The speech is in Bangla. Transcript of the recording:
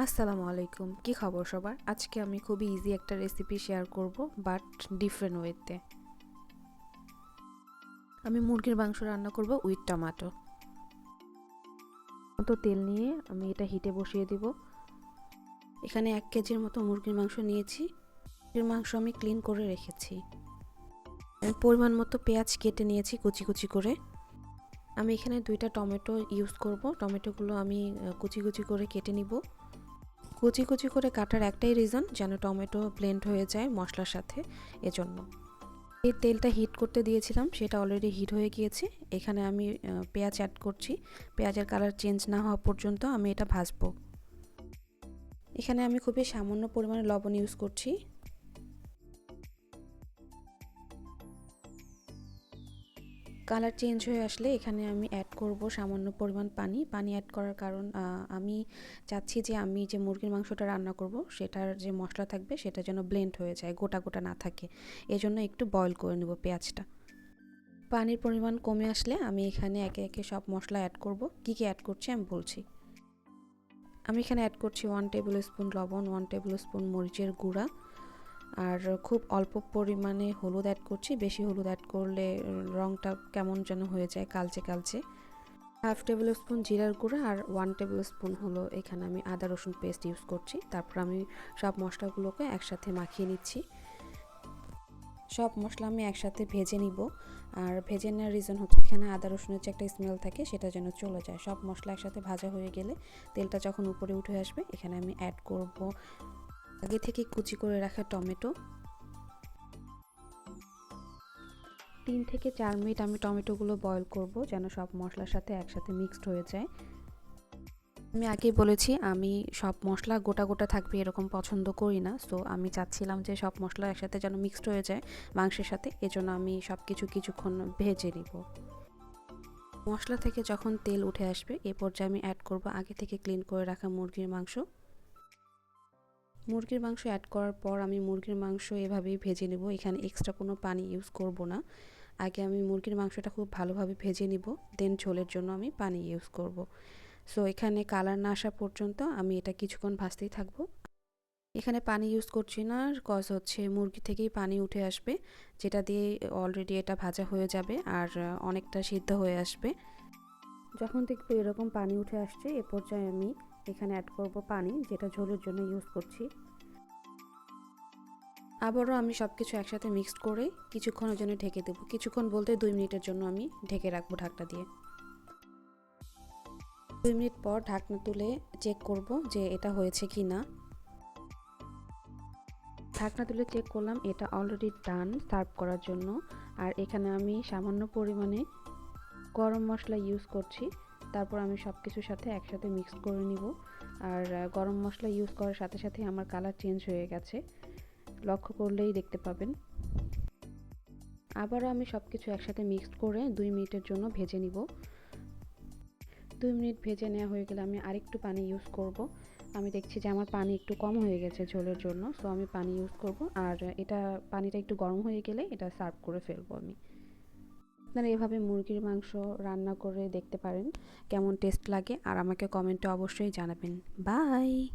আসসালামু আলাইকুম। কি খবর সবার? আজকে আমি খুবই ইজি একটা রেসিপি শেয়ার করব বাট ডিফারেন্ট ওয়েতে আমি মুরগির মাংস রান্না করব উইথ টমেটো তো তেল নিয়ে আমি এটা হিটে বসিয়ে দিব। এখানে এক কেজির মতো মুরগির মাংস নিয়েছি। মুরগির মাংস আমি ক্লিন করে রেখেছি। আমি পরিমাণ মতো পেঁয়াজ কেটে নিয়েছি কুচি কুচি করে। আমি এখানে দুইটা টমেটো ইউজ করব। টমেটোগুলো আমি কুচি কুচি করে কেটে নিব। কুচি কুচি করে কাটার একটাই রিজন যেন টমেটো ব্লেন্ড হয়ে যায় মশলার সাথে এজন্য। এই তেলটা হিট করতে দিয়েছিলাম, সেটা অলরেডি হিট হয়ে গিয়েছে। এখানে আমি পেঁয়াজ অ্যাড করছি। পেঁয়াজের কালার চেঞ্জ না হওয়া পর্যন্ত আমি এটা ভাজবো। এখানে আমি খুবই সামান্য পরিমাণে লবণ ইউজ করছি। কালার চেঞ্জ হয়ে আসলে এখানে আমি অ্যাড করব সামান্য পরিমাণ পানি। পানি অ্যাড করার কারণ আমি চাচ্ছি যে আমি যে মুরগির মাংসটা রান্না করব, সেটার যে মশলা থাকবে সেটা যেন ব্লেন্ড হয়ে যায়, গোটা গোটা না থাকে। এজন্য একটু বয়ল করে নেব পেঁয়াজটা। পানির পরিমাণ কমে আসলে আমি এখানে একে একে সব মশলা অ্যাড করব। কী কী অ্যাড করছি আমি বলছি। আমি এখানে অ্যাড করছি ওয়ান টেবিল স্পুন লবণ ওয়ান টেবিল স্পুন মরিচের গুঁড়া। আর খুব অল্প পরিমাণে হলুদ অ্যাড করছি। বেশি হলুদ অ্যাড করলে রঙটা কেমন যেন হয়ে যায় কালচে কালচে। হাফ টেবিল স্পুন জিরার গুঁড়া আর ওয়ান টেবিল স্পুন হলো এখানে আমি আদা, রসুন পেস্ট ইউজ করছি। তারপর আমি সব মশলাগুলোকে একসাথে মাখিয়ে নিচ্ছি। সব মশলা আমি একসাথে ভেজে নিব। আর ভেজে নেওয়ার রিজন হচ্ছে এখানে আদা, রসুনের যে একটা স্মেল থাকে সেটা যেন চলে যায়। সব মশলা একসাথে ভাজা হয়ে গেলে তেলটা যখন উপরে উঠে আসবে এখানে আমি অ্যাড করব আগে থেকে কুচি করে রাখা টমেটো। তিন থেকে চার মিনিট আমি টমেটোগুলো বয়ল করব, যেন সব মশলার সাথে একসাথে মিক্সড হয়ে যায়। আমি আগে বলেছি, আমি সব মশলা গোটা গোটা থাকবে এরকম পছন্দ করি না। সো আমি চাচ্ছিলাম যে সব মশলা একসাথে যেন মিক্সড হয়ে যায় মাংসের সাথে, এজন্য আমি সব কিছু কিছুক্ষণ ভেজে নিব। মশলা থেকে যখন তেল উঠে আসবে, এ পর্যায়ে আমি অ্যাড করব আগে থেকে ক্লিন করে রাখা মুরগির মাংস। মুরগির মাংস অ্যাড করার পর আমি মুরগির মাংস এভাবেই ভেজে নেব। এখানে এক্সট্রা কোনো পানি ইউজ করব না। আগে আমি মুরগির মাংসটা খুব ভালোভাবে ভেজে নিব দেন ঝোলের জন্য আমি পানি ইউজ করব। সো এখানে কালার না আসা পর্যন্ত আমি এটা কিছুক্ষণ ভাজতেই থাকব। এখানে পানি ইউজ করছি না কজ হচ্ছে মুরগি থেকেই পানি উঠে আসবে, যেটা দিয়ে অলরেডি এটা ভাজা হয়ে যাবে আর অনেকটা সিদ্ধ হয়ে আসবে। যখন দেখব এরকম পানি উঠে আসছে, এ পর্যায়ে আমি এখানে অ্যাড করব পানি, যেটা ঝোলের জন্য ইউজ করছি। আবারও আমি সব কিছু একসাথে মিক্সড করে কিছুক্ষণের জন্য ঢেকে দেবো। কিছুক্ষণ বলতে দুই মিনিটের জন্য আমি ঢেকে রাখব ঢাকটা দিয়ে। দুই মিনিট পর ঢাকনা তুলে চেক করব যে এটা হয়েছে কি না ঢাকনা তুলে চেক করলাম, এটা অলরেডি ডান সার্ভ করার জন্য। আর এখানে আমি সামান্য পরিমাণে গরম মশলা ইউজ করছি। তারপর আমি সব কিছুর সাথে একসাথে মিক্স করে নিব। আর গরম মশলা ইউজ করার সাথে সাথে আমার কালার চেঞ্জ হয়ে গেছে। লক্ষ্য করলেই দেখতে পাবেন। আবারও আমি সব কিছু একসাথে মিক্সড করে দুই মিনিটের জন্য ভেজে নিব। দুই মিনিট ভেজে নেওয়া হয়ে গেলে আমি আরেকটু পানি ইউজ করব। আমি দেখছি যে আমার পানি একটু কম হয়ে গেছে ঝোলের জন্য সো আমি পানি ইউজ করব। আর, এটা পানিটা একটু গরম হয়ে গেলে এটা সার্ভ করে ফেলব আমি। আপনারা এভাবে মুরগির মাংস রান্না করে দেখতে পারেন, কেমন টেস্ট লাগে, আর আমাকে কমেন্টে অবশ্যই জানাবেন। বাই